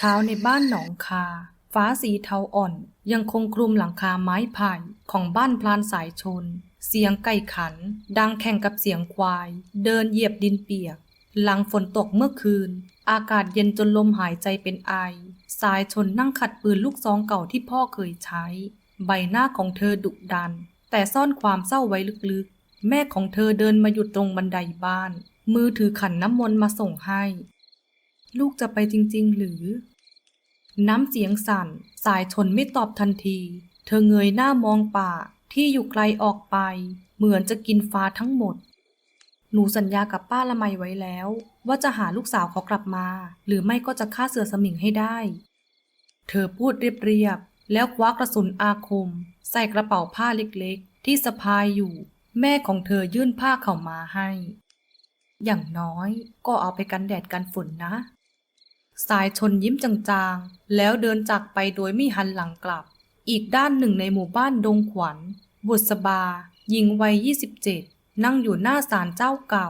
เช้าในบ้านหนองคา ฟ้าสีเทาอ่อน ยังคงคลุมหลังคาไม้ไผ่ของบ้านพลานสายชน เสียงไก่ขัน ดังแข่งกับเสียงควาย เดินเหยียบดินเปียก หลังฝนตกเมื่อคืน อากาศเย็นจนลมหายใจเป็นไอ สายชนนั่งขัดปืนลูกซองเก่าที่พ่อเคยใช้ ใบหน้าของเธอดุดัน แต่ซ่อนความเศร้าไว้ลึกๆ แม่ของเธอเดินมาหยุดตรงบันไดบ้าน มือถือขันน้ำมนต์มาส่งให้ ลูกจะไปจริง ๆ หรือ น้ำเสียงสั่น สายชนไม่ตอบทันที เธอเงยหน้ามองป่าที่อยู่ไกลออกไป เหมือนจะกินฟ้าทั้งหมด หนูสัญญากับป้าละไมไว้แล้ว ว่าจะหาลูกสาวเขากลับมา หรือไม่ก็จะฆ่าเสือสมิงให้ได้ เธอพูดเรียบๆแล้วคว้ากระสุนอาคม ใส่กระเป๋าผ้าเล็กๆ ที่สะพายอยู่ แม่ของเธอยื่นผ้าเข้ามาให้ อย่างน้อยก็เอาไปกันแดดกันฝนนะ สายชนยิ้มจางๆ แล้วเดินจากไปโดยไม่หันหลังกลับ อีกด้านหนึ่งในหมู่บ้านดงขวัญ บุษบา หญิงวัย 27 นั่งอยู่หน้าศาลเจ้าเก่า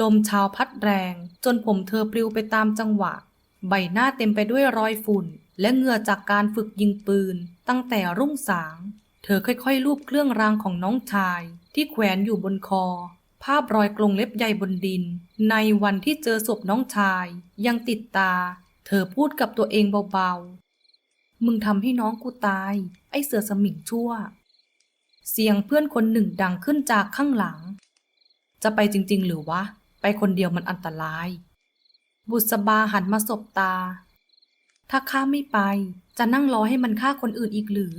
ลมช้าพัดแรง จนผมเธอปลิวไปตามจังหวะ ใบหน้าเต็มไปด้วยรอยฝุ่น และเหงื่อจากการฝึกยิงปืน ตั้งแต่รุ่งสาง เธอค่อยๆลูบเครื่องรางของน้องชาย ที่แขวนอยู่บนคอภาพรอยกรงเล็บใยบนดิน ในวันที่เจอศพน้องชาย ยังติดตา เธอพูดกับตัวเองเบาๆ มึงทำให้น้องกูตาย ไอ้เสือสมิงชั่ว เสียงเพื่อนคนหนึ่งดังขึ้นจากข้างหลัง จะไปจริง ๆ หรือวะ ไปคนเดียวมันอันตราย บุษบาหันมาสบตา ถ้าข้าไม่ไป จะนั่งรอให้มันฆ่าคนอื่นอีกหรือ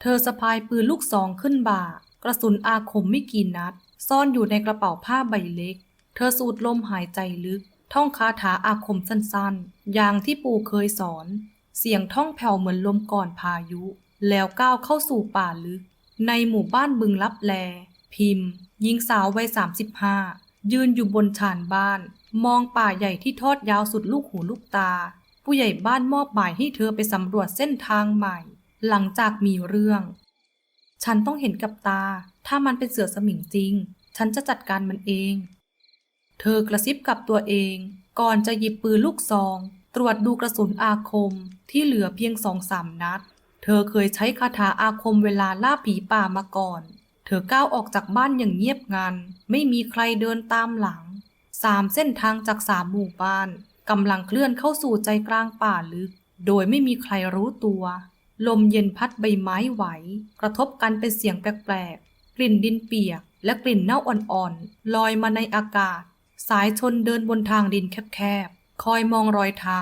เธอสะพายปืนลูกซองขึ้นบ่า กระสุนอาคมไม่กี่นัด ซ่อนอยู่ในกระเป๋าผ้าใบเล็ก เธอสูดลมหายใจลึก ท่องคาถาอาคมสั้นๆ อย่างที่ปู่เคยสอน เสียงท่องแผ่วเหมือนลมก่อนพายุ แล้วก้าวเข้าสู่ป่าลึก ในหมู่บ้านบึงลับแล พิมพ์หญิงสาววัย35 ยืนอยู่บนชานบ้าน มองป่าใหญ่ที่ทอดยาวสุดลูกหูลูกตา ผู้ใหญ่บ้านมอบหมายให้เธอไปสำรวจเส้นทางใหม่ หลังจากมีเรื่อง ฉันต้องเห็นกับตา ถ้ามันเป็นเสือสมิงจริง ฉันจะจัดการมันเอง เธอกระซิบกับตัวเองก่อนจะหยิบปืนลูกซอง ตรวจดูกระสุนอาคมที่เหลือเพียงสองสามนัด เธอเคยใช้คาถาอาคมเวลาล่าผีป่ามาก่อน เธอก้าวออกจากบ้านอย่างเงียบงัน ไม่มีใครเดินตามหลัง สามเส้นทางจากสามหมู่บ้านกำลังเคลื่อนเข้าสู่ใจกลางป่าลึก โดยไม่มีใครรู้ตัว ลมเย็นพัดใบไม้ไหว กระทบกันเป็นเสียงแปลกๆ กลิ่นดินเปียกและกลิ่นเน่าอ่อนๆลอยมาในอากาศ สายชนเดินบนทางดินแคบๆ คอยมองรอยเท้า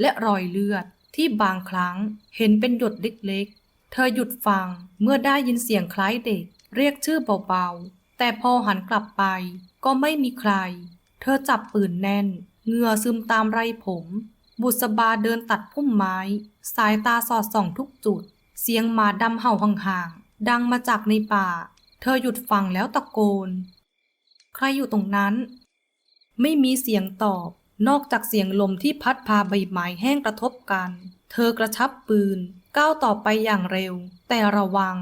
และรอยเลือดที่บางครั้งเห็นเป็นหยดเล็กๆ เธอหยุดฟังเมื่อได้ยินเสียงคล้ายเด็ก เรียกชื่อเบาๆ แต่พอหันกลับไปก็ไม่มีใคร เธอจับปืนแน่นเหงื่อซึมตามไรผม บุษบาเดินตัดพุ่มไม้ สายตาสอดส่องทุกจุด เสียงหมาดำเห่าห่างๆ ดังมาจากในป่า เธอหยุดฟังแล้วตะโกน ใครอยู่ตรงนั้น ไม่มีเสียงตอบ นอกจากเสียงลมที่พัดพาใบไม้แห้งกระทบกัน เธอกระชับปืน ก้าวต่อไปอย่างเร็ว แต่ระวัง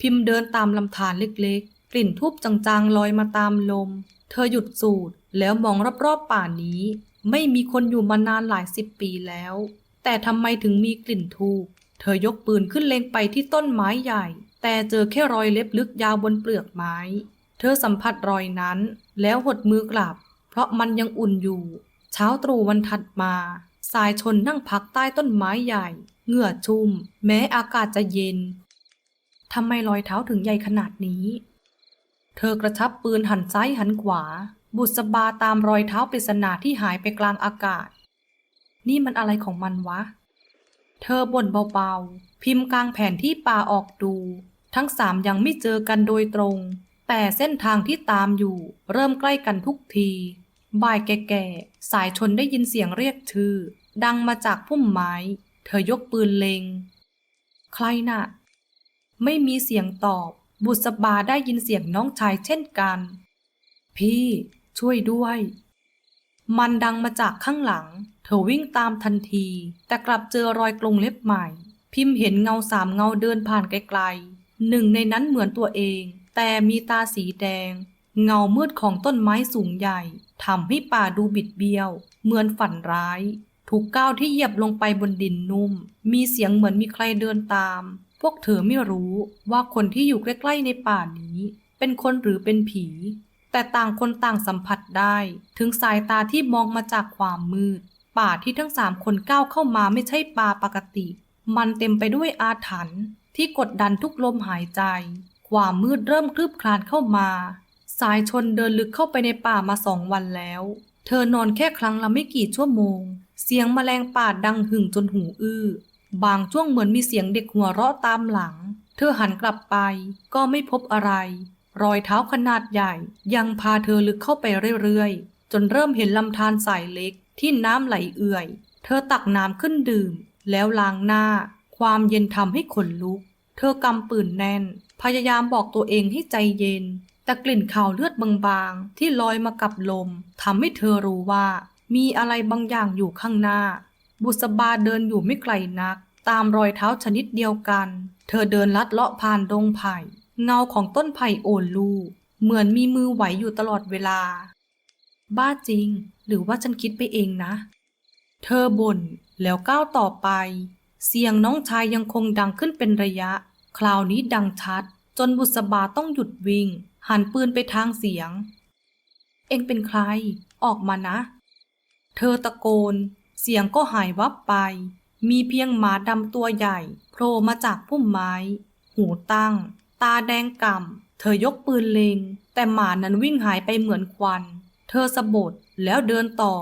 พิมพ์เดินตามลำธารเล็กๆ กลิ่นทูบจางๆลอยมาตามลม เธอหยุดสูดแล้วมองรอบๆป่านี้ ไม่มีคนอยู่มานานหลายสิบปีแล้ว แต่ทำไมถึงมีกลิ่นทูบเธอยกปืนขึ้นเล็งไปที่ต้นไม้ใหญ่ แต่เจอแค่รอยเล็บลึกยาวบนเปลือกไม้ เธอสัมผัสรอยนั้น แล้วหดมือกลับ ราะมันยังอุ่นอยู่ เช้าตรู่วันถัดมา สายชนนั่งพักใต้ต้นไม้ใหญ่ เหงื่อชุ่ม แม้อากาศจะเย็นทำไมรอยเท้าถึงใหญ่ขนาดนี้ เธอกระชับปืนหันซ้ายหันขวา บุษบาตามรอยเท้าปริศนาที่หายไปกลางอากาศ นี่มันอะไรของมันวะ เธอบ่นเบาๆ พิมพ์กลางแผนที่ป่าออกดู ทั้งสามยังไม่เจอกันโดยตรง แต่เส้นทางที่ตามอยู่ เริ่มใกล้กันทุกที บ่ายแก่ๆ สายชนได้ยินเสียงเรียกชื่อ ดังมาจากพุ่มไม้ เธอยกปืนเล็งใครน่ะ ไม่มีเสียงตอบ บุษบาได้ยินเสียงน้องชายเช่นกัน พี่ช่วยด้วย มันดังมาจากข้างหลัง เธอวิ่งตามทันที แต่กลับเจอรอยกรงเล็บใหม่ พิมพ์เห็นเงาสามเงาเดินผ่านไกลๆ หนึ่งในนั้นเหมือนตัวเอง แต่มีตาสีแดง เงามืดของต้นไม้สูงใหญ่ทำให้ป่าดูบิดเบี้ยว เหมือนฝันร้าย ทุกก้าวที่เหยียบลงไปบนดินนุ่ม มีเสียงเหมือนมีใครเดินตาม พวกเธอไม่รู้ว่าคนที่อยู่ใกล้ ๆ ในป่านี้ เป็นคนหรือเป็นผี แต่ต่างคนต่างสัมผัสได้ ถึงสายตาที่มองมาจากความมืด ป่าที่ทั้งสามคนก้าวเข้ามาไม่ใช่ป่าปกติ มันเต็มไปด้วยอาถรรพ์ที่กดดันทุกลมหายใจ ความมืดเริ่มคลืบคลานเข้ามา สายชนเดินลึกเข้าไปในป่ามาสองวันแล้ว เธอนอนแค่ครั้งละไม่กี่ชั่วโมง เสียงแมลงป่าดังหึ่งจนหูอื้อ บางช่วงเหมือนมีเสียงเด็กหัวเราะตามหลัง เธอหันกลับไปก็ไม่พบอะไร รอยเท้าขนาดใหญ่ ยังพาเธอลึกเข้าไปเรื่อยๆ จนเริ่มเห็นลำธารสายเล็กที่น้ำไหลเอื่อย เธอตักน้ำขึ้นดื่ม แล้วล้างหน้า ความเย็นทำให้ขนลุก เธอกำปืนแน่น พยายามบอกตัวเองให้ใจเย็น แต่กลิ่นข่าวเลือดบางๆ ที่ลอยมากับลมทำให้เธอรู้ว่า มีอะไรบางอย่างอยู่ข้างหน้า บุษบาเดินอยู่ไม่ไกลนัก ตามรอยเท้าชนิดเดียวกัน เธอเดินลัดเลาะผ่านดงไผ่ เงาของต้นไผ่โอนลูเหมือนมีมือไหวอยู่ตลอดเวลา บ้าจริง หรือว่าฉันคิดไปเองนะ เธอบ่นแล้วก้าวต่อไป เสียงน้องชายยังคงดังขึ้นเป็นระยะ คราวนี้ดังชัด จนบุษบาต้องหยุดวิ่ง หันปืนไปทางเสียง เอ็งเป็นใคร ออกมานะ เธอตะโกน เสียงก็หายวับไป มีเพียงหมาดำตัวใหญ่โผล่มาจากพุ่มไม้ หูตั้ง ตาแดงก่ำ เธอยกปืนเล็งแต่หมานั้นวิ่งหายไปเหมือนควัน เธอสะบดแล้วเดินต่อ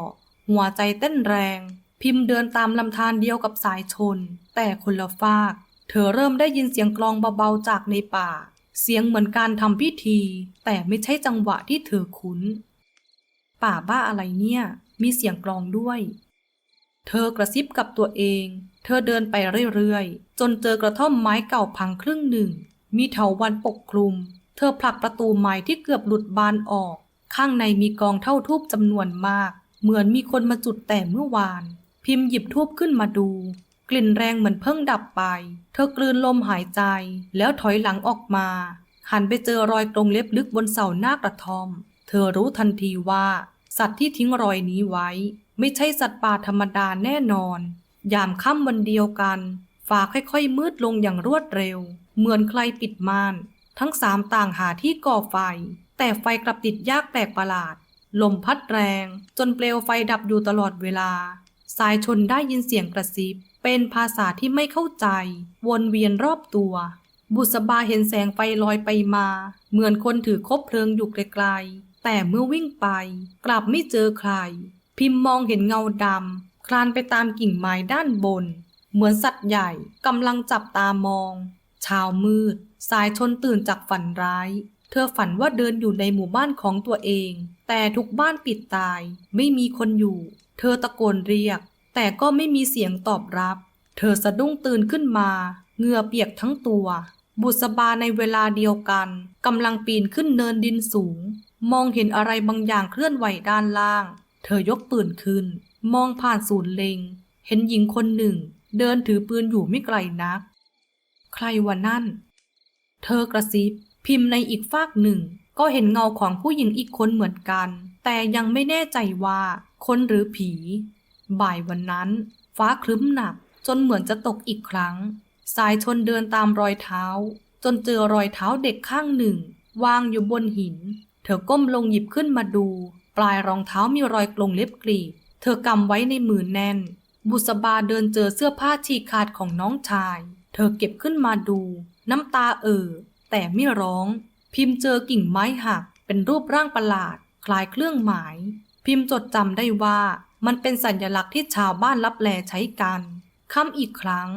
หัวใจเต้นแรง พิมพ์เดินตามลำธารเดียวกับสายชน แต่คนละฟาก เธอเริ่มได้ยินเสียงกลองเบาๆจากในป่า เสียงเหมือนการทำพิธี แต่ไม่ใช่จังหวะที่เธอคุ้น ป่าบ้าอะไรเนี่ย มีเสียงกลองด้วย เธอกระซิบกับตัวเอง เธอเดินไปเรื่อยๆ จนเจอกระท่อมไม้เก่าพังครึ่งหนึ่ง มีเถาวันปกคลุม เธอผลักประตูไม้ที่เกือบหลุดบานออก ข้างในมีกองเท่าทูบจำนวนมาก เหมือนมีคนมาจุดแต่เมื่อวาน พิมพ์หยิบทูบขึ้นมาดู กลิ่นแรงเหมือนเพิ่งดับไป เธอกลืนลมหายใจ แล้วถอยหลังออกมา หันไปเจอรอยกรงเล็บลึกบนเสาหน้ากระท่อม เธอรู้ทันทีว่า สัตว์ที่ทิ้งรอยนี้ไว้ ไม่ใช่สัตว์ป่าธรรมดาแน่นอน ยามค่ำวันเดียวกัน ฟ้าค่อยๆ มืดลงอย่างรวดเร็ว เหมือนใครปิดม่าน ทั้งสามต่างหาที่ก่อไฟ แต่ไฟกลับติดยากแปลกประหลาด ลมพัดแรง จนเปลวไฟดับอยู่ตลอดเวลา สายชนได้ยินเสียงกระซิบ เป็นภาษาที่ไม่เข้าใจ วนเวียนรอบตัว บุษบาเห็นแสงไฟลอยไปมา เหมือนคนถือคบเพลิงอยู่ไกลๆ แต่เมื่อวิ่งไป กลับไม่เจอใคร พิมพ์มองเห็นเงาดำคลานไปตามกิ่งไม้ด้านบน เหมือนสัตว์ใหญ่กำลังจับตามอง เช้ามืด สายชนตื่นจากฝันร้าย เธอฝันว่าเดินอยู่ในหมู่บ้านของตัวเอง แต่ทุกบ้านปิดตาย ไม่มีคนอยู่ เธอตะโกนเรียก แต่ก็ไม่มีเสียงตอบรับ เธอสะดุ้งตื่นขึ้นมาเหงื่อเปียกทั้งตัว บุษบาในเวลาเดียวกันกำลังปีนขึ้นเนินดินสูง มองเห็นอะไรบางอย่างเคลื่อนไหวด้านล่าง เธอยกปืนขึ้น มองผ่านศูนย์เล็งเห็นหญิงคนหนึ่ง เดินถือปืนอยู่ไม่ไกลนัก ใครวะนั่น เธอกระซิบ พิมพ์ในอีกฟากหนึ่ง ก็เห็นเงาของผู้หญิงอีกคนเหมือนกัน แต่ยังไม่แน่ใจว่า คนหรือผี บ่ายวันนั้น ฟ้าครึ้มหนัก จนเหมือนจะตกอีกครั้ง สายชนเดินตามรอยเท้า จนเจอรอยเท้าเด็กข้างหนึ่ง วางอยู่บนหิน เธอก้มลงหยิบขึ้นมาดู ปลายรองเท้ามีรอยกลงเล็บกรีดเธอกำไว้ในมือแน่น บุษบาเดินเจอเสื้อผ้าฉีกขาดของน้องชาย เธอเก็บขึ้นมาดู น้ำตาเอ่อแต่ไม่ร้อง พิมพ์เจอกิ่งไม้หัก เป็นรูปร่างประหลาด คล้ายเครื่องหมาย พิมพ์จดจำได้ว่ามันเป็นสัญลักษณ์ที่ชาวบ้านรับแลใช้กันค่ำอีกครั้ง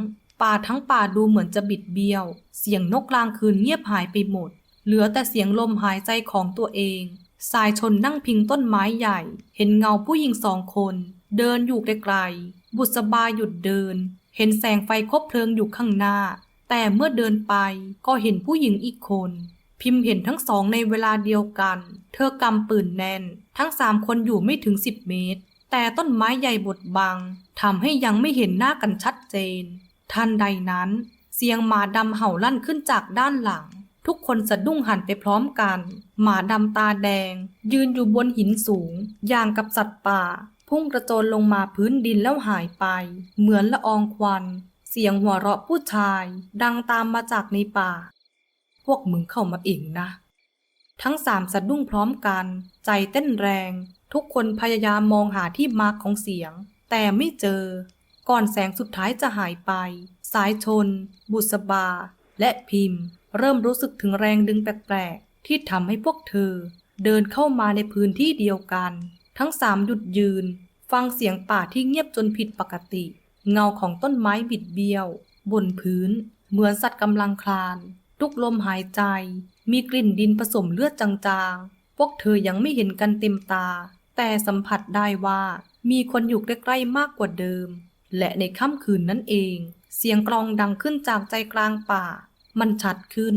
ป่าทั้งป่าดูเหมือนจะบิดเบี้ยว เสียงนกกลางคืนเงียบหายไปหมด เหลือแต่เสียงลมหายใจของตัวเอง สายชนนั่งพิงต้นไม้ใหญ่ เห็นเงาผู้หญิงสองคน เดินอยู่ไกลๆบุษบาหยุดเดิน เห็นแสงไฟคบเพลิงอยู่ข้างหน้า แต่เมื่อเดินไปก็เห็นผู้หญิงอีกคน พิมพ์เห็นทั้งสองในเวลาเดียวกัน เธอกำปืนแน่น ทั้งสามคนอยู่ไม่ถึงสิบเมตร แต่ต้นไม้ใหญ่บดบังทำให้ยังไม่เห็นหน้ากันชัดเจน ทันใดนั้น เสียงหมาดำเห่าลั่นขึ้นจากด้านหลัง ทุกคนสะดุ้งหันไปพร้อมกัน หมาดำตาแดง ยืนอยู่บนหินสูง อย่างกับสัตว์ป่า พุ่งกระโจนลงมาพื้นดินแล้วหายไป เหมือนละอองควัน เสียงหัวเราะผู้ชาย ดังตามมาจากในป่า พวกมึงเข้ามาเองนะ ทั้งสามสะดุ้งพร้อมกัน ใจเต้นแรง ทุกคนพยายามมองหาที่มาของเสียง แต่ไม่เจอ ก่อนแสงสุดท้ายจะหายไป สายชน บุษบา และพิมพ์ เริ่มรู้สึกถึงแรงดึงแปลกๆ ที่ทำให้พวกเธอ เดินเข้ามาในพื้นที่เดียวกัน ทั้งสามหยุดยืน ฟังเสียงป่าที่เงียบจนผิดปกติ เงาของต้นไม้บิดเบี้ยว บนพื้น เหมือนสัตว์กำลังคลาน ทุกลมหายใจ มีกลิ่นดินผสมเลือดจางๆ พวกเธอยังไม่เห็นกันเต็มตา แต่สัมผัสได้ว่ามีคนอยู่ใกล้ๆมากกว่าเดิม และในค่ำคืนนั้นเอง เสียงกลองดังขึ้นจากใจกลางป่า มันชัดขึ้น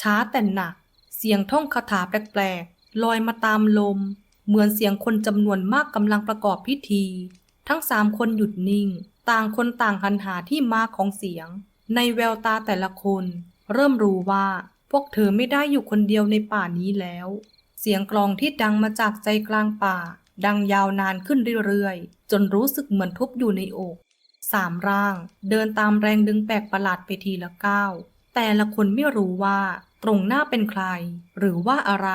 ช้าแต่หนัก เสียงท่องคาถาแปลกๆลอยมาตามลม เหมือนเสียงคนจำนวนมากกำลังประกอบพิธี ทั้งสามคนหยุดนิ่ง ต่างคนต่างหันหาที่มาของเสียง ในแววตาแต่ละคน เริ่มรู้ว่าพวกเธอไม่ได้อยู่คนเดียวในป่านี้แล้ว เสียงกลองที่ดังมาจากใจกลางป่า ดังยาวนานขึ้นเรื่อยๆ จนรู้สึกเหมือนทุบอยู่ในอก สามร่างเดินตามแรงดึงแปลกประหลาดไปทีละก้าว แต่ละคนไม่รู้ว่าตรงหน้าเป็นใคร หรือว่าอะไร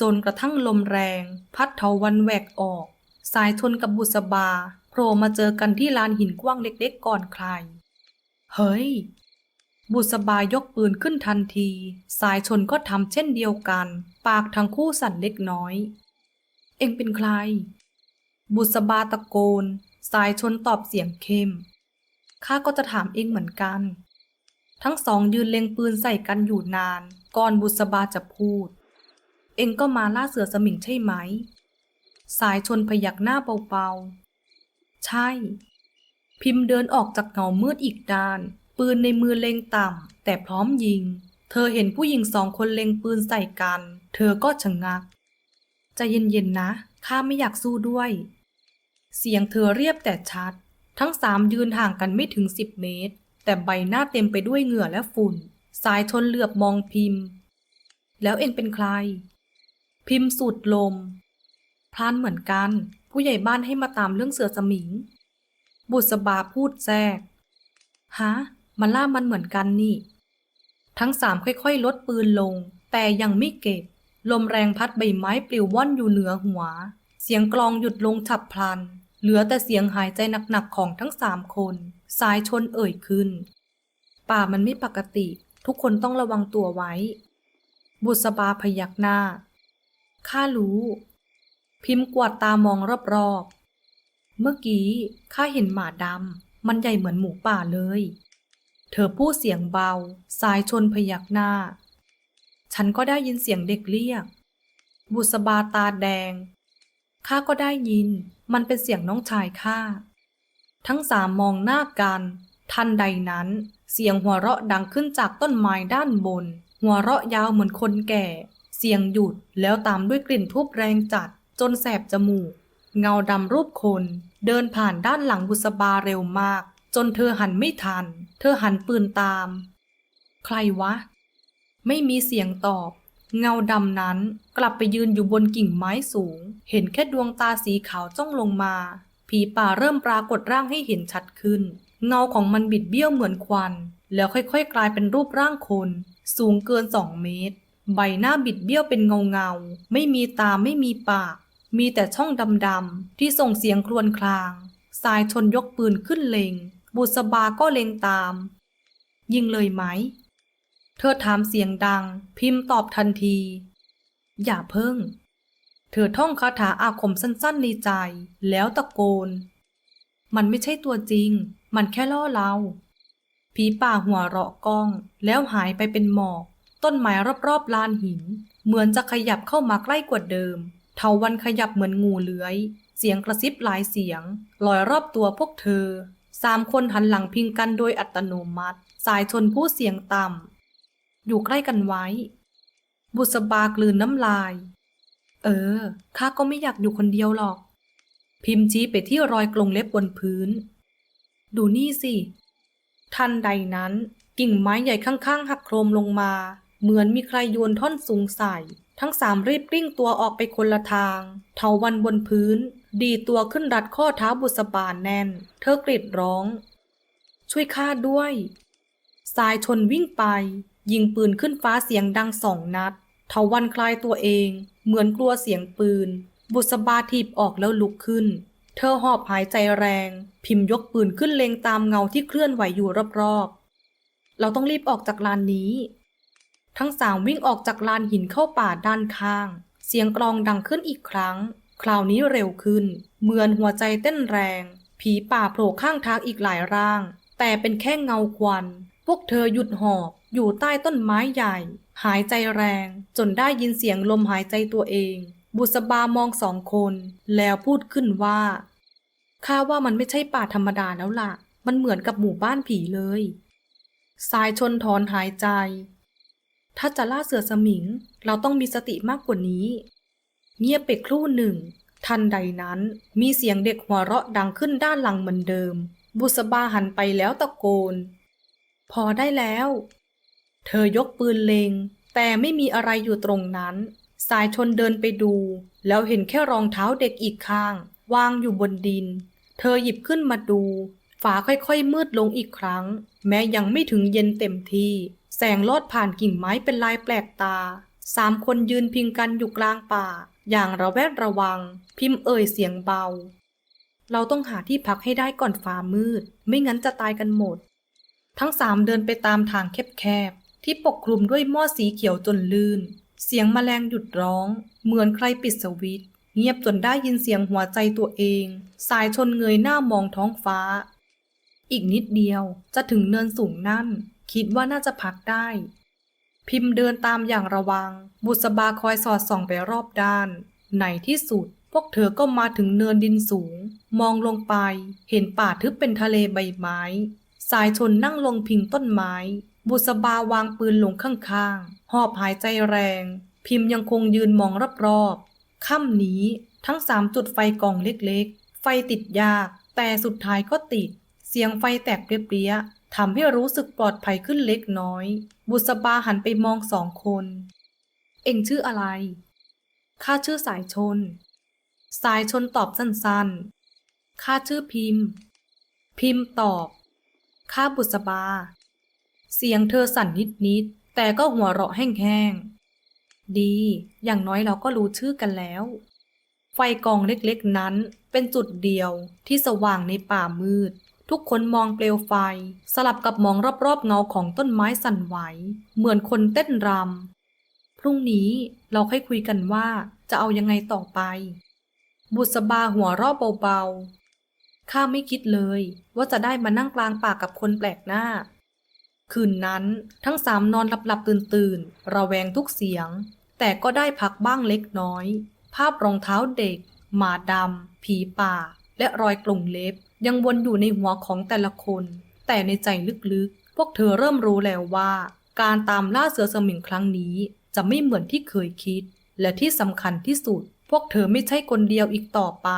จนกระทั่งลมแรง พัดเทาวันแหวกออก สายชนกับบุษบาโผล่มาเจอกันที่ลานหินกว้างเล็กๆก่อนใคร เฮ้ย บุษบายยกปืนขึ้นทันที สายชนก็ทำเช่นเดียวกัน ปากทั้งคู่สั่นเล็กน้อย เอ็งเป็นใคร บุษบาตะโกน สายชนตอบเสียงเข้มข้าก็จะถามเองเหมือนกัน ทั้งสองยืนเล็งปืนใส่กันอยู่นาน ก่อนบุษบาจะพูด เองก็มาล่าเสือสมิงใช่ไหม สายชนพยักหน้าเบาๆ ใช่ พิมพ์เดินออกจากเงามืดอีกด้าน ปืนในมือเล็งต่ำแต่พร้อมยิง เธอเห็นผู้หญิงสองคนเล็งปืนใส่กัน เธอก็ชะงักใจเย็นๆนะ ข้าไม่อยากสู้ด้วย เสียงเธอเรียบแต่ชัด ทั้งสามยืนห่างกันไม่ถึงสิบเมตร แต่ใบหน้าเต็มไปด้วยเหงื่อและฝุ่น สายชนเหลือบมองพิมพ์ แล้วเองเป็นใคร พิมพ์สูดลม พลานเหมือนกัน ผู้ใหญ่บ้านให้มาตามเรื่องเสือสมิง บุษบาพูดแทรกฮะ มันล่ามันเหมือนกันนี่ ทั้งสามค่อยๆ ลดปืนลง แต่ยังไม่เก็บ ลมแรงพัดใบไม้ปลิวว่อนอยู่เหนือหัว เสียงกลองหยุดลงฉับพลัน เหลือแต่เสียงหายใจหนักๆของทั้งสามคน สายชนเอ่ยขึ้น ป่ามันไม่ปกติ ทุกคนต้องระวังตัวไว้ บุษบาพยักหน้า ข้ารู้ พิมพ์กวาดตามองรอบๆเมื่อกี้ข้าเห็นหมาดำ มันใหญ่เหมือนหมูป่าเลย เธอพูดเสียงเบา สายชนพยักหน้า ฉันก็ได้ยินเสียงเด็กเรียก บุษบาตาแดง ข้าก็ได้ยิน มันเป็นเสียงน้องชายข้า ทั้งสามมองหน้ากัน ทันใดนั้น เสียงหัวเราะดังขึ้นจากต้นไม้ด้านบน หัวเราะยาวเหมือนคนแก่ เสียงหยุดแล้วตามด้วยกลิ่นทูบแรงจัด จนแสบจมูก เงาดำรูปคน เดินผ่านด้านหลังบุษบาเร็วมาก จนเธอหันไม่ทัน เธอหันปืนตาม ใครวะ ไม่มีเสียงตอบ เงาดำนั้นกลับไปยืนอยู่บนกิ่งไม้สูง เห็นแค่ดวงตาสีขาวจ้องลงมา ผีป่าเริ่มปรากฏร่างให้เห็นชัดขึ้น เงาของมันบิดเบี้ยวเหมือนควัน แล้วค่อยๆ กลายเป็นรูปร่างคน สูงเกินสองเมตร ใบหน้าบิดเบี้ยวเป็นเงาเงาๆไม่มีตาไม่มีปาก มีแต่ช่องดำๆที่ส่งเสียงครวญครางสายชนยกปืนขึ้นเล็ง บุษบาก็เล็งตาม ยิงเลยไหม เธอถามเสียงดัง พิมพ์ตอบทันที อย่าเพิ่ง เธอท่องคาถาอาคมสั้นๆในใจ แล้วตะโกน มันไม่ใช่ตัวจริง มันแค่ล่อเรา ผีป่าหัวเราะก้อง แล้วหายไปเป็นหมอก ต้นไม้รอบๆลานหิน เหมือนจะขยับเข้ามาใกล้กว่าเดิม เทาวันขยับเหมือนงูเลื้อย เสียงกระซิบหลายเสียง ลอยรอบตัวพวกเธอ สามคนหันหลังพิงกันโดยอัตโนมัติ สายชนผู้เสียงต่ำ อยู่ใกล้กันไว้ บุษบากลืนน้ำลาย เออ ข้าก็ไม่อยากอยู่คนเดียวหรอก พิมพ์ชี้ไปที่รอยกลงเล็บบนพื้น ดูนี่สิ ทันใดนั้น กิ่งไม้ใหญ่ข้างๆ หักโครมลงมา เหมือนมีใครโยนท่อนสูงใส่ ทั้งสามรีบกลิ้งตัวออกไปคนละทางเถาวันบนพื้น ดีตัวขึ้นรัดข้อเท้าบุษบาแน่น เธอกรีดร้อง ช่วยข้าด้วย สายชนวิ่งไป ยิงปืนขึ้นฟ้าเสียงดังสองนัด เทวันคลายตัวเอง เหมือนกลัวเสียงปืน บุษบาถีบออกแล้วลุกขึ้น เธอหอบหายใจแรง พิมพ์ยกปืนขึ้นเล็งตามเงาที่เคลื่อนไหวอยู่รอบๆ เราต้องรีบออกจากลานนี้ ทั้งสามวิ่งออกจากลานหินเข้าป่าด้านข้าง เสียงกลองดังขึ้นอีกครั้ง คราวนี้เร็วขึ้น เหมือนหัวใจเต้นแรง ผีป่าโผล่ข้างทางอีกหลายร่าง แต่เป็นแค่เงาควัน พวกเธอหยุดหอบ อยู่ใต้ต้นไม้ใหญ่ หายใจแรง จนได้ยินเสียงลมหายใจตัวเอง บุษบามองสองคน แล้วพูดขึ้นว่าข้าว่ามันไม่ใช่ป่าธรรมดาแล้วล่ะ มันเหมือนกับหมู่บ้านผีเลย สายชนถอนหายใจ ถ้าจะล่าเสือสมิง เราต้องมีสติมากกว่านี้ เงียบไปครู่หนึ่ง ทันใดนั้นมีเสียงเด็กหัวเราะดังขึ้นด้านหลังเหมือนเดิม บุษบาหันไปแล้วตะโกน พอได้แล้ว เธอยกปืนเลง แต่ไม่มีอะไรอยู่ตรงนั้น สายชนเดินไปดู แล้วเห็นแค่รองเท้าเด็กอีกข้าง วางอยู่บนดิน เธอหยิบขึ้นมาดู ฝาค่อยๆมืดลงอีกครั้ง แม้ยังไม่ถึงเย็นเต็มที่ แสงลอดผ่านกิ่งไม้เป็นลายแปลกตา สามคนยืนพิงกันอยู่กลางป่า อย่างระแวดระวัง พิมพ์เอ่ยเสียงเบา เราต้องหาที่พักให้ได้ก่อนฟ้ามืด ไม่งั้นจะตายกันหมด ทั้งสามเดินไปตามทางแคบๆ ที่ปกคลุมด้วยหม้อสีเขียวจนลื่น เสียงแมลงหยุดร้อง เหมือนใครปิดสวิตช์เงียบจนได้ยินเสียงหัวใจตัวเอง สายชนเงยหน้ามองท้องฟ้า อีกนิดเดียวจะถึงเนินสูงนั่น คิดว่าน่าจะพักได้ พิมพ์เดินตามอย่างระวัง บุษบาคอยสอดส่องไปรอบด้าน ในที่สุด พวกเธอก็มาถึงเนินดินสูง มองลงไป เห็นป่าทึบเป็นทะเลใบไม้ สายชนนั่งลงพิงต้นไม้ บุษบาวางปืนลงข้างๆ หอบหายใจแรง พิมพ์ยังคงยืนมองรอบๆ ค่ำนี้ทั้งสามจุดไฟกองเล็กๆ ไฟติดยาก แต่สุดท้ายก็ติด สียงไฟแตกเปรี้ยๆทำให้รู้สึกปลอดภัยขึ้นเล็กน้อย บุษบาหันไปมองสองคน เอ็งชื่ออะไร ข้าชื่อสายชน สายชนตอบสั้นๆ ข้าชื่อพิมพ์ พิมพ์ตอบ ข้าบุษบา เสียงเธอสั่นนิดๆ แต่ก็หัวเราะแห้งๆ ดี อย่างน้อยเราก็รู้ชื่อกันแล้ว ไฟกองเล็กๆนั้นเป็นจุดเดียวที่สว่างในป่ามืด ทุกคนมองเปลวไฟ สลับกับมองรอบๆเงาของต้นไม้สั่นไหว เหมือนคนเต้นรำพรุ่งนี้เราค่อยคุยกันว่าจะเอายังไงต่อไป บุษบาหัวรอบเบาๆข้าไม่คิดเลยว่าจะได้มานั่งกลางป่ากับคนแปลกหน้า คืนนั้นทั้งสามนอนหลับๆตื่นๆระแวงทุกเสียง แต่ก็ได้พักบ้างเล็กน้อย ภาพรองเท้าเด็ก หมาดำผีป่า และรอยกลุ่มเล็บ ยังวนอยู่ในหัวของแต่ละคน แต่ในใจลึกๆ พวกเธอเริ่มรู้แล้วว่า การตามล่าเสือสมิงครั้งนี้ จะไม่เหมือนที่เคยคิด และที่สำคัญที่สุด พวกเธอไม่ใช่คนเดียวอีกต่อไป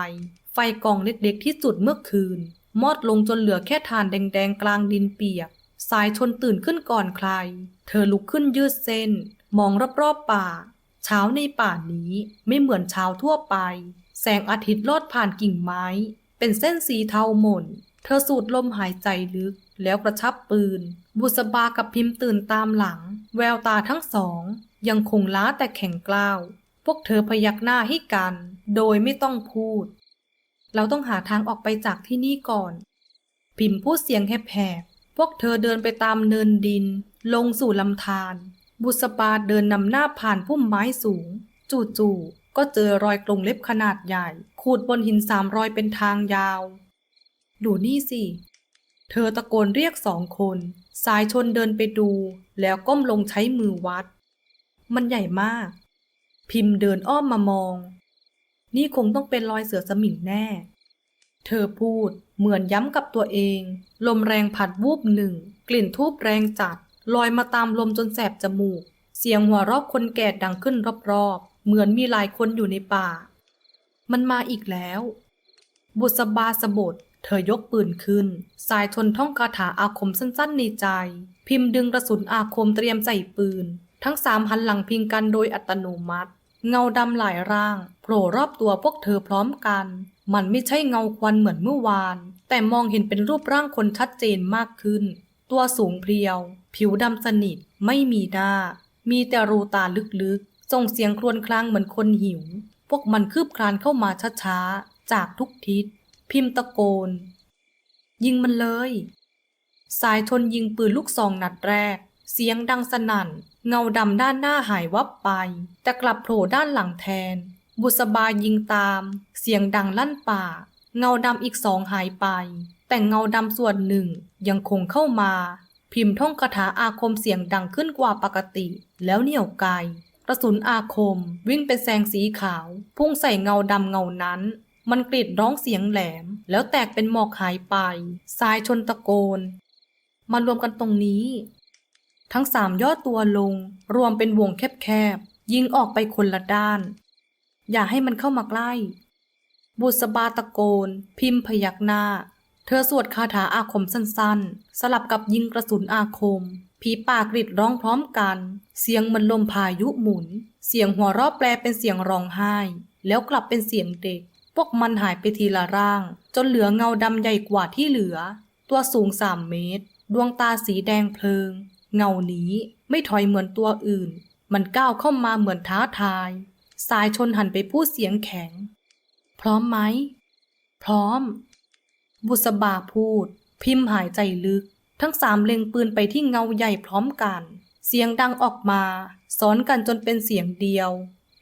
ไฟกองเล็กๆที่จุดเมื่อคืน มอดลงจนเหลือแค่ฐานแดงๆกลางดินเปียก สายชนตื่นขึ้นก่อนใคร เธอลุกขึ้นยืดเส้น มองรอบๆป่า เช้าในป่านี้ไม่เหมือนเช้าทั่วไป แสงอาทิตย์ลอดผ่านกิ่งไม้ เป็นเส้นสีเทาหม่น เธอสูดลมหายใจลึก แล้วกระชับปืน บุษบากับพิมพ์ตื่นตามหลัง แววตาทั้งสอง ยังคงล้าแต่แข็งกล้าว พวกเธอพยักหน้าให้กัน โดยไม่ต้องพูด เราต้องหาทางออกไปจากที่นี่ก่อน พิมพ์พูดเสียงแหบๆพวกเธอเดินไปตามเนินดิน ลงสู่ลำธารบุษบาเดินนำหน้าผ่านพุ่มไม้สูง จู่ๆ ก็เจอรอยกรงเล็บขนาดใหญ่ ขูดบนหินสามรอยเป็นทางยาว ดูนี่สิ เธอตะโกนเรียกสองคน สายชนเดินไปดู แล้วก้มลงใช้มือวัด มันใหญ่มาก พิมพ์เดินอ้อมมามอง นี่คงต้องเป็นรอยเสือสมิงแน่ เธอพูดเหมือนย้ำกับตัวเอง ลมแรงผัดวูบหนึ่ง กลิ่นทูบแรงจัดลอยมาตามลมจนแสบจมูก เสียงหัวราะคนแก่ดังขึ้นรอบ เหมือนมีหลายคนอยู่ในป่า มันมาอีกแล้ว บุษบาสบดเธอยกปืนขึ้น สายชนท่องคาถาอาคมสั้นๆในใจ พิมพ์ดึงกระสุนอาคมเตรียมใส่ปืน ทั้งสามหันหลังพิงกันโดยอัตโนมัติ เงาดำหลายร่างโผล่รอบตัวพวกเธอพร้อมกัน มันไม่ใช่เงาควันเหมือนเมื่อวาน แต่มองเห็นเป็นรูปร่างคนชัดเจนมากขึ้น ตัวสูงเพรียว ผิวดำสนิท ไม่มีหน้า มีแต่รูตาลึกๆ ส่งเสียงครวญครางเหมือนคนหิว พวกมันคืบคลานเข้ามาช้าๆ จากทุกทิศ พิมพ์ตะโกน ยิงมันเลย สายชนยิงปืนลูกซองนัดแรก เสียงดังสนั่น เงาดำด้านหน้าหายวับไป แต่กลับโผล่ด้านหลังแทน บุษบายิงตาม เสียงดังลั่นป่า เงาดำอีกสองหายไป แต่เงาดำส่วนหนึ่งยังคงเข้ามาพิมพ์ท่องคาถาอาคมเสียงดังขึ้นกว่าปกติ แล้วเหนี่ยวไกล กระสุนอาคม วิ่งเป็นแสงสีขาว พุ่งใส่เงาดำเงานั้น มันกรีดร้องเสียงแหลม แล้วแตกเป็นหมอกหายไปสายชนตะโกน มารวมกันตรงนี้ ทั้งสามย่อตัวลง รวมเป็นวงแคบๆ ยิงออกไปคนละด้าน อย่าให้มันเข้ามาใกล้ บุษบาตะโกน พิมพ์พยักหน้า เธอสวดคาถาอาคมสั้นๆ สลับกับยิงกระสุนอาคม ผีป่ากรีดร้องพร้อมกัน เสียงมันลมพายุหมุน เสียงหัวเราะแปลเป็นเสียงร้องไห้ แล้วกลับเป็นเสียงเด็ก พวกมันหายไปทีละร่าง จนเหลือเงาดำใหญ่กว่าที่เหลือ ตัวสูงสามเมตร ดวงตาสีแดงเพลิง เงานี้ไม่ถอยเหมือนตัวอื่น มันก้าวเข้ามาเหมือนท้าทาย สายชนหันไปพูดเสียงแข็ง พร้อมไหม พร้อม บุษบาพูด พิมพ์หายใจลึก ทั้งสามเล็งปืนไปที่เงาใหญ่พร้อมกัน เสียงดังออกมาซ้อนกันจนเป็นเสียงเดียว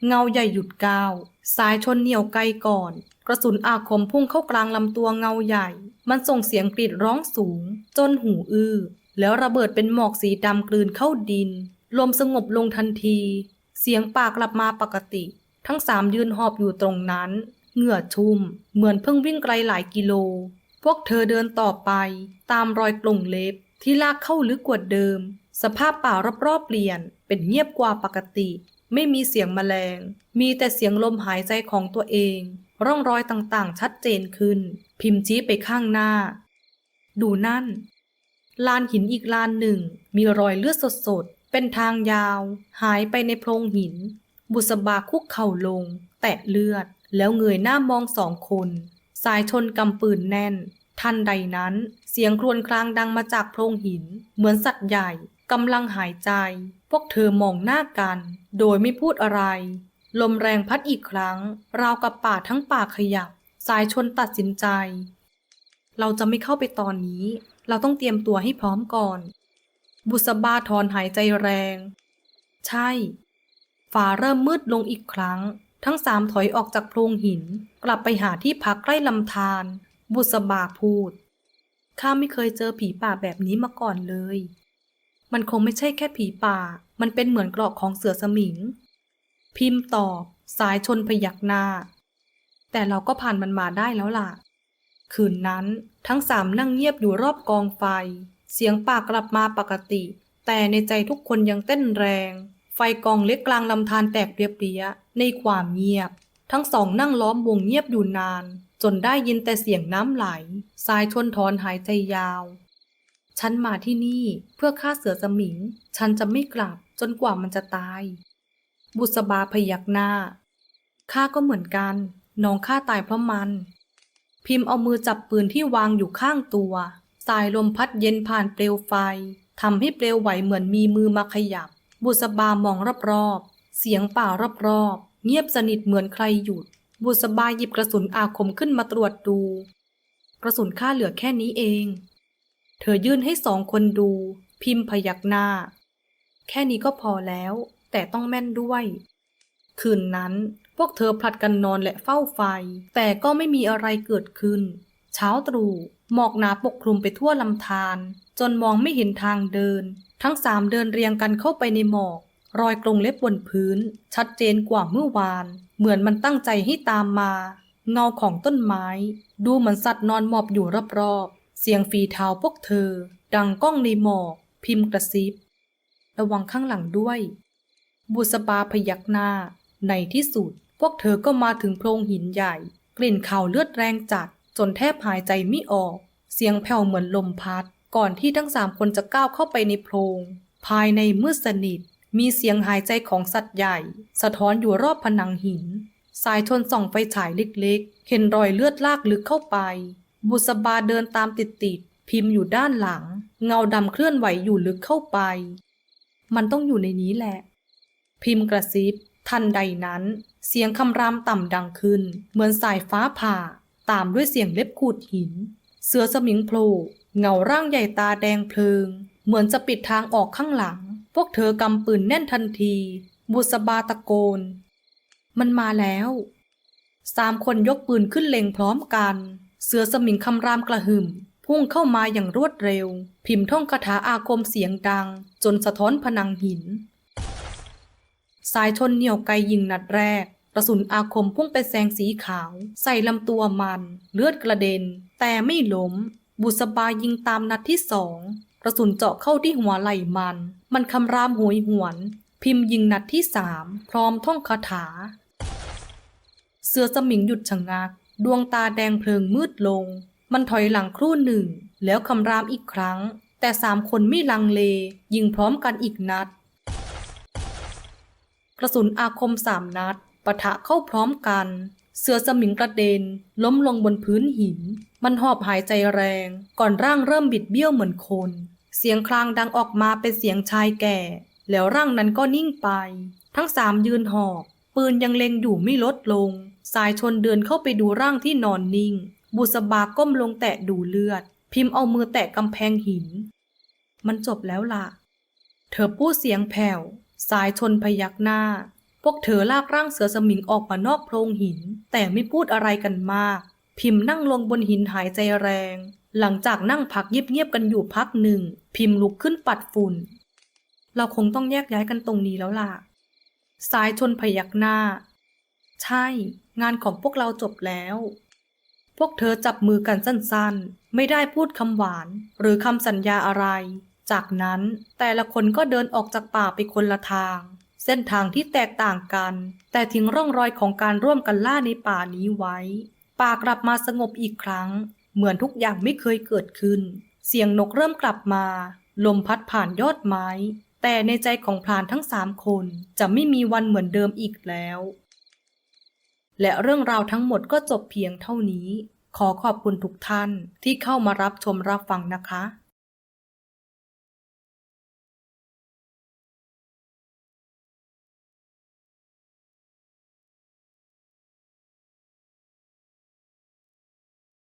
เงาใหญ่หยุดก้าวสายชนเหนี่ยวไกลก่อน กระสุนอาคมพุ่งเข้ากลางลำตัวเงาใหญ่ มันส่งเสียงกรีดร้องสูง จนหูอื้อ แล้วระเบิดเป็นหมอกสีดำกลืนเข้าดิน ลมสงบลงทันที เสียงปากกลับมาปกติ ทั้งสามยืนหอบอยู่ตรงนั้น เหงื่อชุ่ม เหมือนเพิ่งวิ่งไกลหลายกิโล วกเธอเดินต่อไป ตามรอยกลงเล็บที่ลากเข้าลึกกว่าเดิม สภาพป่ารอบๆเปลี่ยน เป็นเงียบกว่าปกติ ไม่มีเสียงแมลง มีแต่เสียงลมหายใจของตัวเอง ร่องรอยต่างๆ ชัดเจนขึ้น พิมพ์ชี้ไปข้างหน้า ดูนั่น ลานหินอีกลานหนึ่ง มีรอยเลือดสดๆ เป็นทางยาว หายไปในโพรงหิน บุษบาคุกเข่าลง แตะเลือด แล้วเงยหน้ามองสองคน สายชนกำปืนแน่น ทันใดนั้น เสียงครวญครางดังมาจากโพรงหิน เหมือนสัตว์ใหญ่กำลังหายใจ พวกเธอมองหน้ากัน โดยไม่พูดอะไร ลมแรงพัดอีกครั้ง ราวกับป่าทั้งป่าขยับ สายชนตัดสินใจ เราจะไม่เข้าไปตอนนี้ เราต้องเตรียมตัวให้พร้อมก่อน บุษบาถอนหายใจแรง ใช่ฟ้าเริ่มมืดลงอีกครั้ง ทั้งสามถอยออกจากโพรงหิน กลับไปหาที่พักใกล้ลำธาร บุษบาพูด ข้าไม่เคยเจอผีป่าแบบนี้มาก่อนเลย มันคงไม่ใช่แค่ผีป่า มันเป็นเหมือนกราะของเสือสมิง พิมพ์ตอบ สายชนพยักหน้า แต่เราก็ผ่านมันมาได้แล้วล่ะ คืนนั้นทั้งสามนั่งเงียบอยู่รอบกองไฟ เสียงป่ากลับมาปกติ แต่ในใจทุกคนยังเต้นแรง ไฟกองเล็กกลางลำธารแตกเปรี้ยในความเงียบ ทั้งสองนั่งล้อมวงเงียบอยู่นาน จนได้ยินแต่เสียงน้ำไหลสายชนถอนหายใจยาว ฉันมาที่นี่เพื่อฆ่าเสือสมิง ฉันจะไม่กลับจนกว่ามันจะตาย บุษบาพยักหน้า ข้าก็เหมือนกัน น้องข้าตายเพราะมัน พิมพ์เอามือจับปืนที่วางอยู่ข้างตัว สายลมพัดเย็นผ่านเปลวไฟทำให้เปลวไหวเหมือนมีมือมาขยับ บุษบามองรอบๆ เสียงป่ารอบๆ เงียบสนิทเหมือนใครหยุด บุษบายหยิบกระสุนอาคมขึ้นมาตรวจดู กระสุนข้าเหลือแค่นี้เอง เธอยื่นให้สองคนดู พิมพ์พยักหน้า แค่นี้ก็พอแล้ว แต่ต้องแม่นด้วย คืนนั้นพวกเธอผลัดกันนอนและเฝ้าไฟ แต่ก็ไม่มีอะไรเกิดขึ้น เช้าตรู่หมอกหนาปกคลุมไปทั่วลำธารจนมองไม่เห็นทางเดิน ทั้งสามเดินเรียงกันเข้าไปในหมอก รอยกรงเล็บบนพื้น ชัดเจนกว่าเมื่อวาน เหมือนมันตั้งใจให้ตามมา เงาของต้นไม้ ดูเหมือนสัตว์นอนหมอบอยู่รอบๆ เสียงฝีเท้าพวกเธอ ดังก้องในหมอก พิมพ์กระซิบ ระวังข้างหลังด้วย บุษบาพยักหน้า ในที่สุด พวกเธอก็มาถึงโพรงหินใหญ่ กลิ่นข่าวเลือดแรงจัด จนแทบหายใจไม่ออก เสียงแผ่วเหมือนลมพัด ก่อนที่ทั้งสามคนจะก้าวเข้าไปในโพรง ภายในมืดสนิท มีเสียงหายใจของสัตว์ใหญ่ สะท้อนอยู่รอบผนังหิน สายชนส่องไฟฉายเล็กๆ เห็นรอยเลือดลากลึกเข้าไป บุษบาเดินตามติดๆ พิมพ์อยู่ด้านหลัง เงาดำเคลื่อนไหวอยู่ลึกเข้าไป มันต้องอยู่ในนี้แหละ พิมพ์กระซิบ ทันใดนั้น เสียงคำรามต่ำดังขึ้น เหมือนสายฟ้าผ่า ตามด้วยเสียงเล็บขูดหิน เสือสมิงโผล่เงาร่างใหญ่ตาแดงเพลิง เหมือนจะปิดทางออกข้างหลัง วกเธอกำปืนแน่นทันที บุษบาตะโกน มันมาแล้ว สามคนยกปืนขึ้นเล็งพร้อมกัน เสือสมิงคำรามกระหึ่ม พุ่งเข้ามาอย่างรวดเร็ว พิมพ์ท่องคาถาอาคมเสียงดัง จนสะท้อนผนังหิน สายชนเหนี่ยวไกยิงนัดแรกกระสุนอาคมพุ่งไปแสงสีขาว ใส่ลำตัวมัน เลือดกระเด็น แต่ไม่ล้ม บุษบายิงตามนัดที่สอง ระสุนเจาะเข้าที่หัวไหล่มัน มันคำรามโหวยหวน พิมพ์ยิงนัดที่สามพร้อมท่องคาถา เสือสมิงหยุดชะงัก ดวงตาแดงเพลิงมืดลง มันถอยหลังครู่หนึ่ง แล้วคำรามอีกครั้ง แต่สามคนไม่ลังเล ยิงพร้อมกันอีกนัด กระสุนอาคมสามนัดปะทะเข้าพร้อมกัน เสือสมิงกระเด็น ล้มลงบนพื้นหิน มันหอบหายใจแรง ก่อนร่างเริ่มบิดเบี้ยวเหมือนคน เสียงคลางดังออกมาเป็นเสียงชายแก่ แล้วร่างนั้นก็นิ่งไป ทั้งสามยืนหอบ ปืนยังเล็งอยู่ไม่ลดลง สายชนเดินเข้าไปดูร่างที่นอนนิ่ง บุษบาก้มลงแตะดูเลือด พิมพ์เอามือแตะกำแพงหิน มันจบแล้วล่ะ เธอพูดเสียงแผ่ว สายชนพยักหน้า พวกเธอลากร่างเสือสมิงออกมานอกโพรงหิน แต่ไม่พูดอะไรกันมาก พิมพ์นั่งลงบนหินหายใจแรง หลังจากนั่งพักเงียบๆกันอยู่พักหนึ่ง พิมพ์ลุกขึ้นปัดฝุ่น เราคงต้องแยกย้ายกันตรงนี้แล้วล่ะ สายชนพยักหน้า ใช่ งานของพวกเราจบแล้ว พวกเธอจับมือกันสั้นๆ ไม่ได้พูดคำหวาน หรือคำสัญญาอะไร จากนั้นแต่ละคนก็เดินออกจากป่าไปคนละทาง เส้นทางที่แตกต่างกัน แต่ทิ้งร่องรอยของการร่วมกันล่าในป่านี้ไว้ ป่ากลับมาสงบอีกครั้ง เหมือนทุกอย่างไม่เคยเกิดขึ้น เสียงนกเริ่มกลับมา ลมพัดผ่านยอดไม้ แต่ในใจของพรานทั้งสามคนจะไม่มีวันเหมือนเดิมอีกแล้ว และเรื่องราวทั้งหมดก็จบเพียงเท่านี้ ขอขอบคุณทุกท่านที่เข้ามารับชมรับฟังนะคะ